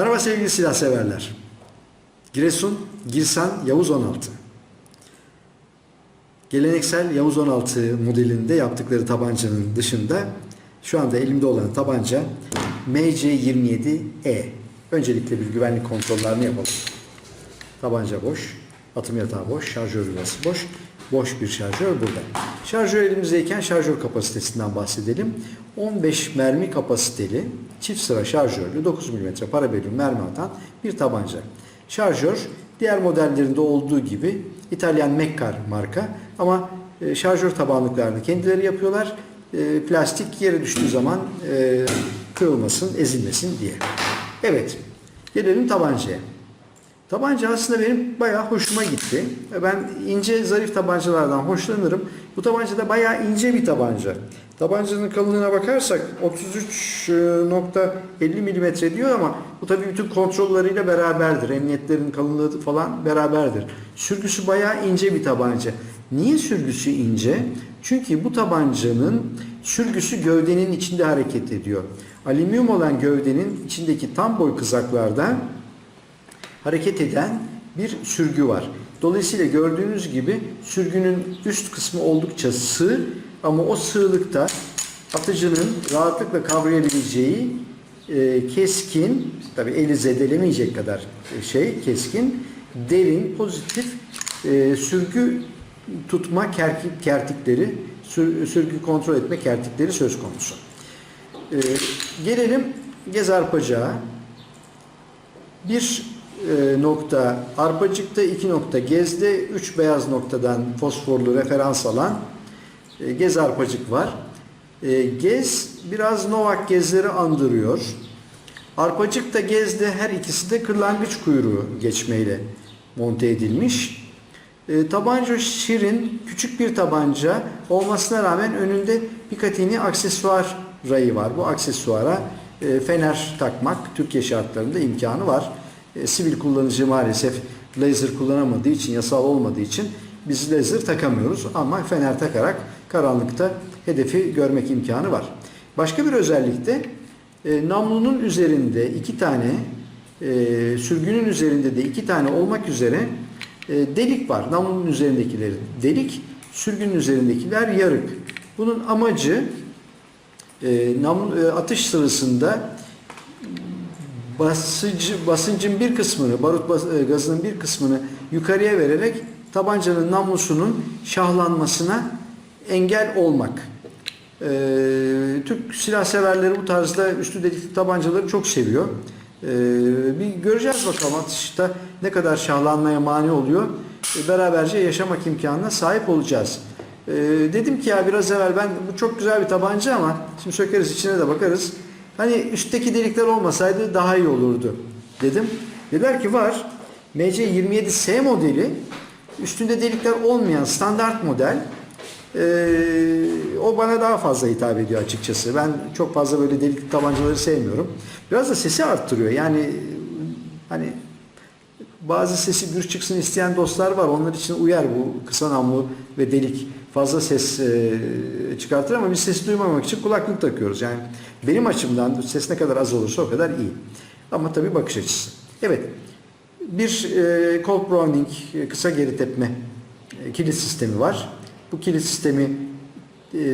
Merhaba sevgili silah severler. Giresun Girsan Yavuz 16. Geleneksel Yavuz 16 modelinde yaptıkları tabancanın dışında şu anda elimde olan tabanca MC27E. Öncelikle bir güvenlik kontrollerini yapalım. Tabanca boş, atım yatağı boş, şarjör yuvası boş, boş bir şarjör burada. Şarjör elimizdeyken şarjör kapasitesinden bahsedelim. 15 mermi kapasiteli çift sıra şarjörlü 9 mm parabellum mermi atan bir tabanca. Şarjör diğer modellerinde olduğu gibi İtalyan Mekkar marka ama e, şarjör tabanlıklarını kendileri yapıyorlar. E, Plastik yere düştüğü zaman e, kırılmasın, ezilmesin diye. Evet, gelelim tabancaya. Tabanca aslında benim bayağı hoşuma gitti. Ben ince zarif tabancalardan hoşlanırım. Bu tabanca da bayağı ince bir tabanca. Tabancanın kalınlığına bakarsak 33.50 mm diyor ama bu tabii bütün kontrolleriyle beraberdir. Emniyetlerin kalınlığı falan beraberdir. Sürgüsü bayağı ince bir tabanca. Niye sürgüsü ince? Çünkü bu tabancanın sürgüsü gövdenin içinde hareket ediyor. Alüminyum olan gövdenin içindeki tam boy kızaklardan hareket eden bir sürgü var. Dolayısıyla gördüğünüz gibi sürgünün üst kısmı oldukça sığ ama o sığlıkta atıcının rahatlıkla kavrayabileceği e, keskin, tabi eli zedelemeyecek kadar e, şey keskin, derin, pozitif e, sürgü tutma kertikleri, sür, sürgü kontrol etme kertikleri söz konusu. E, gelelim gez arpacağa. Bir nokta arpacıkta, iki nokta gezde, üç beyaz noktadan fosforlu referans alan e, gez arpacık var. E, gez biraz Novak gezleri andırıyor. Arpacık da gezde her ikisi de kırlangıç kuyruğu geçmeyle monte edilmiş. E, tabanca şirin, küçük bir tabanca olmasına rağmen önünde Picatinny aksesuar rayı var. Bu aksesuara e, fener takmak Türkiye şartlarında imkanı var. E, sivil kullanıcı maalesef laser kullanamadığı için, yasal olmadığı için biz laser takamıyoruz ama fener takarak karanlıkta hedefi görmek imkanı var. Başka bir özellik de e, namlunun üzerinde iki tane, e, sürgünün üzerinde de iki tane olmak üzere e, delik var. Namlunun üzerindekileri delik, sürgünün üzerindekiler yarık. Bunun amacı e, nam, e, atış sırasında basıncı, basıncın bir kısmını, barut bas, e, gazının bir kısmını yukarıya vererek tabancanın namlusunun şahlanmasına engel olmak. Ee, Türk silah severleri bu tarzda üstü delikli tabancaları çok seviyor. Ee, bir göreceğiz bakalım atışta ne kadar şahlanmaya mani oluyor. Ee, beraberce yaşamak imkanına sahip olacağız. Ee, dedim ki ya biraz evvel ben bu çok güzel bir tabanca ama şimdi sökeriz içine de bakarız. Hani üstteki delikler olmasaydı daha iyi olurdu dedim. Dediler ki var. MC27S modeli üstünde delikler olmayan standart model. Ee, o bana daha fazla hitap ediyor açıkçası. Ben çok fazla böyle delikli tabancaları sevmiyorum. Biraz da sesi arttırıyor. Yani hani bazı sesi gür çıksın isteyen dostlar var. Onlar için uyar bu kısa namlu ve delik fazla ses e, çıkartır ama biz sesi duymamak için kulaklık takıyoruz. Yani benim açımdan ses ne kadar az olursa o kadar iyi. Ama tabii bakış açısı. Evet. Bir e, Colt Browning e, kısa geri tepme e, kilit sistemi var. Bu kilit sistemi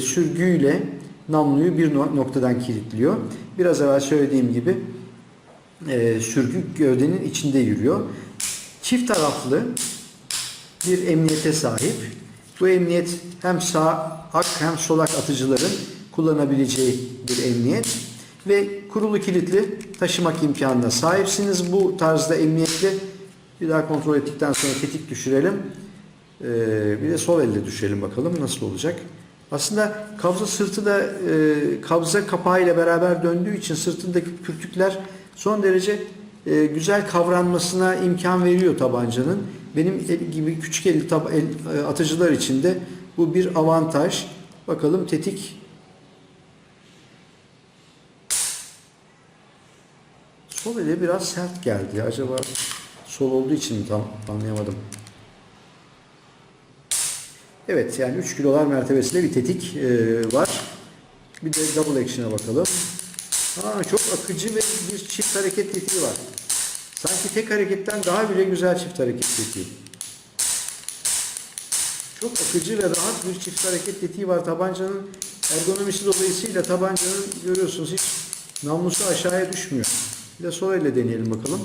sürgüyle namluyu bir no- noktadan kilitliyor. Biraz evvel söylediğim gibi sürgü gövdenin içinde yürüyor. Çift taraflı bir emniyete sahip. Bu emniyet hem sağ ak hem solak atıcıların kullanabileceği bir emniyet ve kurulu kilitli taşımak imkanına sahipsiniz. Bu tarzda emniyetle bir daha kontrol ettikten sonra tetik düşürelim. Ee, bir de sol elle düşürelim bakalım nasıl olacak. Aslında kabza sırtı da e, kabza kapağı ile beraber döndüğü için sırtındaki pürtükler son derece e, güzel kavranmasına imkan veriyor tabancanın. Benim el gibi küçük elli tab- el, e, atıcılar için de bu bir avantaj. Bakalım tetik sol ele biraz sert geldi. Acaba sol olduğu için mi tam anlayamadım. Evet yani 3 kilolar mertebesinde bir tetik e, var. Bir de double action'a bakalım. Aa, çok akıcı ve bir çift hareket tetiği var. Sanki tek hareketten daha bile güzel çift hareket tetiği. Çok akıcı ve rahat bir çift hareket tetiği var. Tabancanın ergonomisi dolayısıyla tabancanın görüyorsunuz hiç namlusu aşağıya düşmüyor. Bir de sol elle deneyelim bakalım.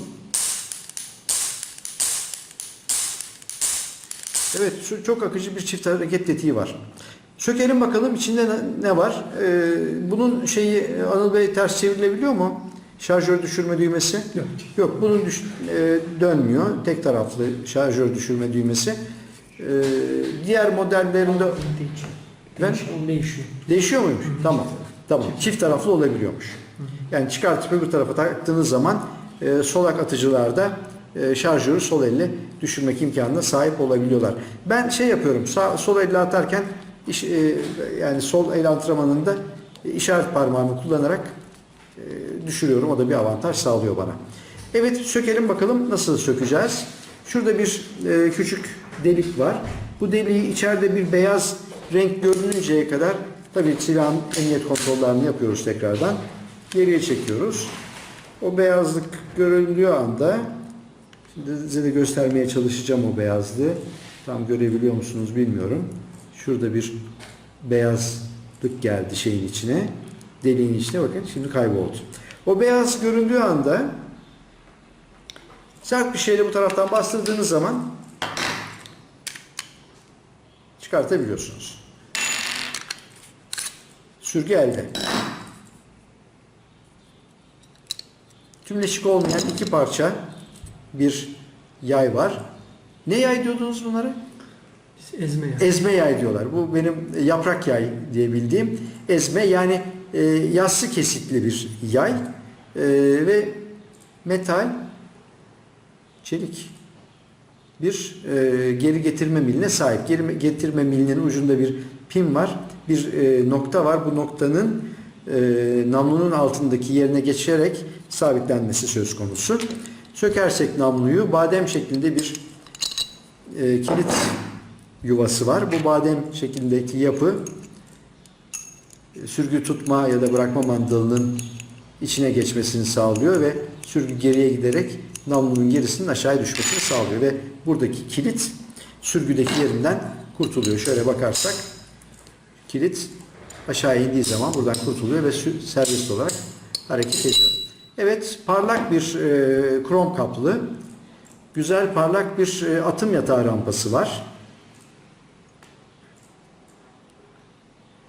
Evet, çok akıcı bir çift hareket tetiği var. Sökelim bakalım içinde ne, var? Ee, bunun şeyi Anıl Bey ters çevrilebiliyor mu? Şarjör düşürme düğmesi? Yok. Yok, bunun düş- e, dönmüyor. Tek taraflı şarjör düşürme düğmesi. Ee, diğer modellerinde Değişiyor. Ben- Değişiyor, değişiyor. değişiyor muymuş? Tamam. Tamam. Çift taraflı olabiliyormuş. Yani çıkartıp öbür tarafa taktığınız zaman e, solak atıcılarda e, şarjörü sol elle düşürmek imkanına sahip olabiliyorlar. Ben şey yapıyorum. Sağ, sol elle atarken iş, e, yani sol el antrenmanında işaret parmağımı kullanarak e, düşürüyorum. O da bir avantaj sağlıyor bana. Evet sökelim bakalım nasıl sökeceğiz. Şurada bir e, küçük delik var. Bu deliği içeride bir beyaz renk görününceye kadar tabii silahın emniyet kontrollerini yapıyoruz tekrardan. Geriye çekiyoruz. O beyazlık görüldüğü anda şimdi size de göstermeye çalışacağım o beyazlığı. Tam görebiliyor musunuz bilmiyorum. Şurada bir beyazlık geldi şeyin içine. Deliğin içine bakın şimdi kayboldu. O beyaz göründüğü anda sert bir şeyle bu taraftan bastırdığınız zaman çıkartabiliyorsunuz. Sürgü elde. Tümleşik olmayan iki parça bir yay var. Ne yay diyordunuz bunlara? Ezme yani. Ezme yay diyorlar. Bu benim yaprak yay diye bildiğim ezme yani e, yassı kesitli bir yay E, ve metal çelik bir e, geri getirme miline sahip. Geri getirme milinin ucunda bir pin var. Bir e, nokta var. Bu noktanın e, namlunun altındaki yerine geçerek sabitlenmesi söz konusu. Sökersek namluyu badem şeklinde bir e, kilit yuvası var. Bu badem şeklindeki yapı e, sürgü tutma ya da bırakma mandalının içine geçmesini sağlıyor ve sürgü geriye giderek namlunun gerisinin aşağıya düşmesini sağlıyor ve buradaki kilit sürgüdeki yerinden kurtuluyor. Şöyle bakarsak kilit aşağı indiği zaman buradan kurtuluyor ve serbest olarak hareket ediyor. Evet parlak bir e, krom kaplı güzel parlak bir e, atım yatağı rampası var.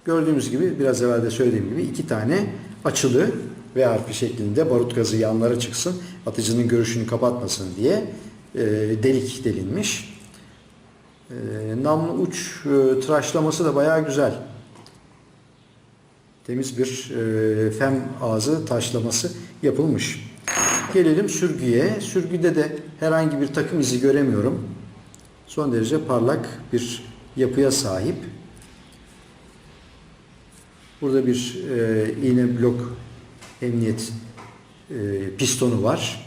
Gördüğümüz gibi biraz evvel de söylediğim gibi iki tane açılı V harfi şeklinde barut gazı yanlara çıksın, atıcının görüşünü kapatmasın diye e, delik delinmiş. E, namlu uç e, tıraşlaması da bayağı güzel. Temiz bir e, fem ağzı taşlaması yapılmış. Gelelim sürgüye. Sürgüde de herhangi bir takım izi göremiyorum. Son derece parlak bir yapıya sahip. Burada bir e, iğne blok emniyet e, pistonu var.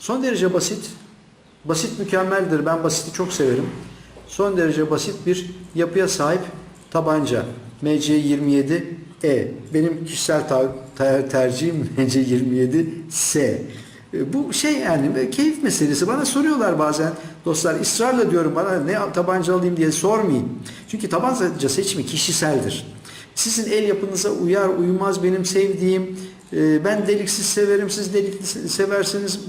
Son derece basit. Basit mükemmeldir. Ben basiti çok severim. Son derece basit bir yapıya sahip tabanca. MC27E. Benim kişisel tercihim MC27S. E, Bu şey yani e, keyif meselesi. Bana soruyorlar bazen dostlar ısrarla diyorum bana ne tabanca alayım diye sormayın. Çünkü tabanca seçimi kişiseldir. Sizin el yapınıza uyar uymaz benim sevdiğim. e, Ben deliksiz severim siz delikli seversiniz.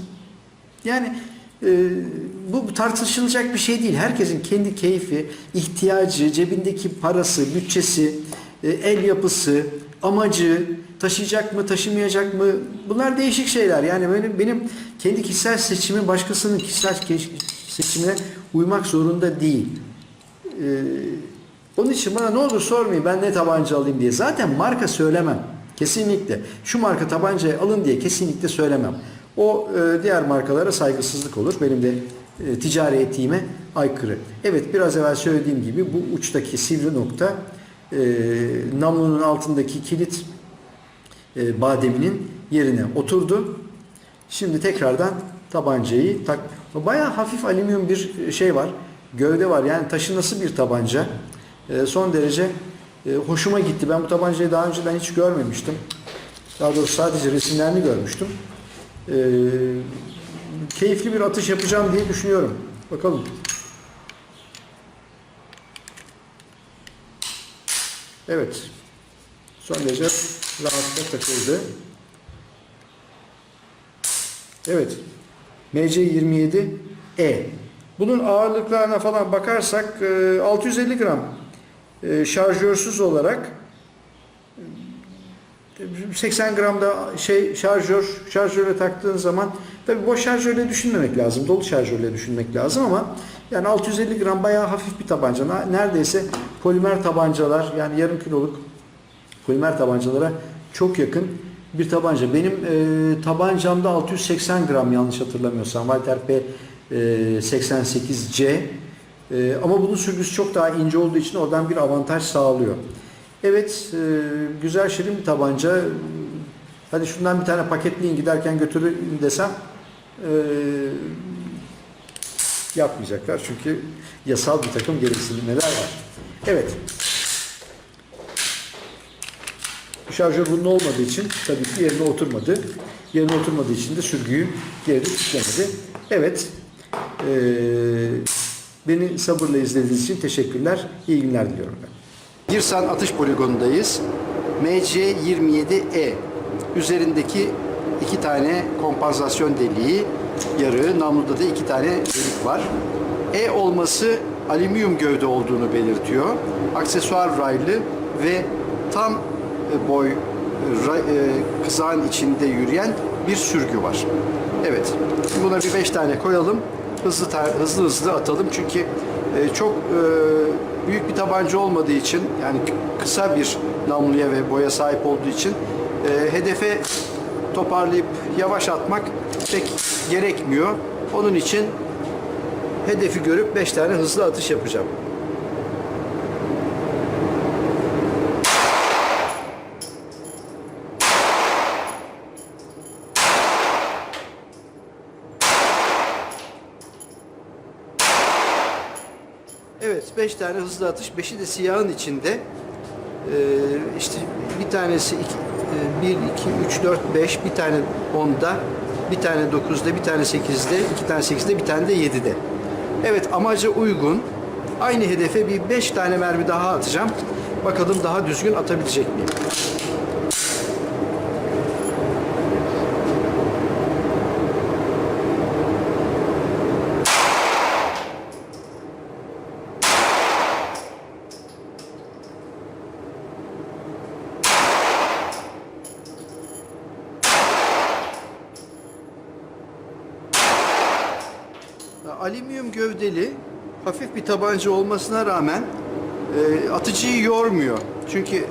Yani bu tartışılacak bir şey değil. Herkesin kendi keyfi, ihtiyacı, cebindeki parası, bütçesi, el yapısı, amacı, taşıyacak mı, taşımayacak mı? Bunlar değişik şeyler. Yani benim benim kendi kişisel seçimim başkasının kişisel seçimine uymak zorunda değil. E, onun için bana ne olur sormayın ben ne tabanca alayım diye. Zaten marka söylemem. Kesinlikle. Şu marka tabancayı alın diye kesinlikle söylemem. O e, diğer markalara saygısızlık olur. Benim de e, ticari etiğime aykırı. Evet biraz evvel söylediğim gibi bu uçtaki sivri nokta e, namlunun altındaki kilit e, bademinin yerine oturdu. Şimdi tekrardan tabancayı tak. Bayağı hafif alüminyum bir şey var. Gövde var. Yani taşınası bir tabanca. E, son derece E, hoşuma gitti. Ben bu tabancayı daha önceden hiç görmemiştim. Daha doğrusu sadece resimlerini görmüştüm. E, keyifli bir atış yapacağım diye düşünüyorum. Bakalım. Evet. Son derece rahatlıkla takıldı. Evet. MC27E. Bunun ağırlıklarına falan bakarsak e, 650 gram e, şarjörsüz olarak e, 80 gram da şey şarjör şarjöre taktığın zaman tabi boş şarjörle düşünmemek lazım. Dolu şarjörle düşünmek lazım ama yani 650 gram bayağı hafif bir tabanca. Neredeyse polimer tabancalar yani yarım kiloluk polimer tabancalara çok yakın bir tabanca. Benim e, tabancamda 680 gram yanlış hatırlamıyorsam Walter P e, 88C E, ama bunun sürgüsü çok daha ince olduğu için oradan bir avantaj sağlıyor. Evet e, güzel şirin bir tabanca. Hadi şundan bir tane paketleyin giderken götürün desem e, yapmayacaklar çünkü yasal bir takım gereksinimler var. Evet. Şarjör bunun olmadığı için tabii ki yerine oturmadı. Yerine oturmadığı için de sürgüyü geride kilitlemedi. Evet. Ee, beni sabırla izlediğiniz için teşekkürler. İyi günler diliyorum ben. Girsan atış poligonundayız. MC27E. Üzerindeki iki tane kompansasyon deliği, yarığı, namluda da iki tane delik var. E olması alüminyum gövde olduğunu belirtiyor. Aksesuar raylı ve tam boy e, e, kızağın içinde yürüyen bir sürgü var. Evet. Buna bir beş tane koyalım. Hızlı hızlı hızlı atalım çünkü e, çok büyük bir tabanca olmadığı için yani kısa bir namluya ve boya sahip olduğu için hedefe toparlayıp yavaş atmak pek gerekmiyor. Onun için hedefi görüp 5 tane hızlı atış yapacağım. Evet, 5 tane hızlı atış, 5'i de siyahın içinde. Ee, işte bir tanesi 1, 2, 3, 4, 5, bir tane 10'da, bir tane 9'da, bir tane 8'de, iki tane 8'de, bir tane de 7'de. Evet, amaca uygun. Aynı hedefe bir 5 tane mermi daha atacağım. Bakalım daha düzgün atabilecek miyim? Alüminyum gövdeli bir tabanca olmasına rağmen e, atıcıyı yormuyor. Çünkü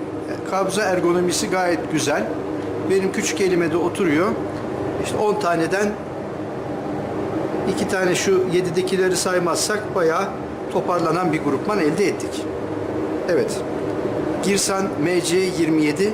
kabza ergonomisi gayet güzel. Benim küçük elime de oturuyor. İşte 10 taneden iki tane şu 7'dekileri saymazsak bayağı toparlanan bir grupman elde ettik. Evet. Girsan MC27E